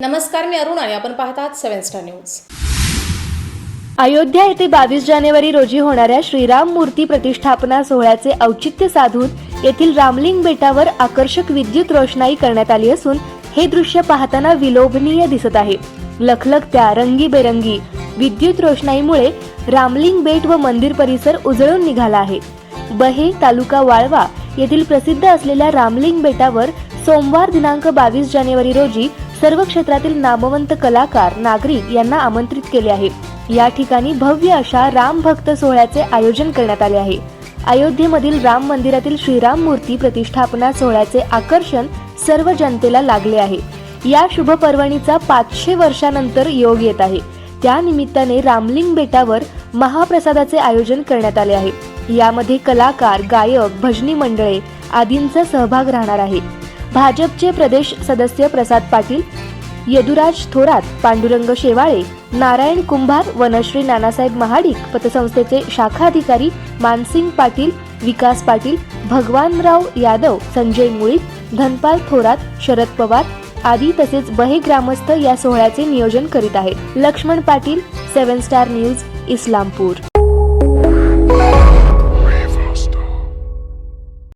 नमस्कार मी अरुण. आणि आपण पाहतात सेव्हन स्टार न्यूज. अयोध्या येथे बावीस जानेवारी रोजी होणाऱ्या श्रीराम मूर्ती प्रतिष्ठापना सोहळ्याचे औचित्य साधून येथील रामलिंग बेटावर आकर्षक विद्युत रोषणाई करण्यात आली असून हे दृश्य पाहताना विलोभनीय दिसत आहे. लखलखत्या रंगीबेरंगी विद्युत रोषणाईमुळे रामलिंग बेट व मंदिर परिसर उजळून निघाला आहे. बहे तालुका वाळवा येथील प्रसिद्ध असलेल्या रामलिंग बेटावर सोमवार दिनांक बावीस जानेवारी रोजी सर्व क्षेत्रातील नामवंत कलाकार नागरिक यांना आमंत्रित केले आहे. या ठिकाणी भव्य अशा राम भक्त सोहळ्याचे आयोजन करण्यात आले आहे. अयोध्येमधील राम मंदिरातील श्रीराम मूर्ती प्रतिष्ठापना सोहळ्याचे आकर्षण सर्व जनतेला लागले आहे. या शुभ पर्वणीचा पाचशे वर्षानंतर योग येत आहे. त्या निमित्ताने रामलिंग बेटावर महाप्रसादाचे आयोजन करण्यात आले आहे. यामध्ये कलाकार गायक भजनी मंडळे आदींचा सहभाग राहणार आहे. भाजपचे प्रदेश सदस्य प्रसाद पाटील यदुराज थोरात पांडुरंग शेवाळे नारायण कुंभार वनश्री नानासाहेब महाडिक पतसंस्थेचे शाखा अधिकारी मानसिंग पाटील विकास पाटील भगवानराव यादव संजय मुळीक धनपाल थोरात शरद पवार आदी तसेच बहे ग्रामस्थ या सोहळ्याचे नियोजन करीत आहेत. Laxman Patil seven star news Islampur.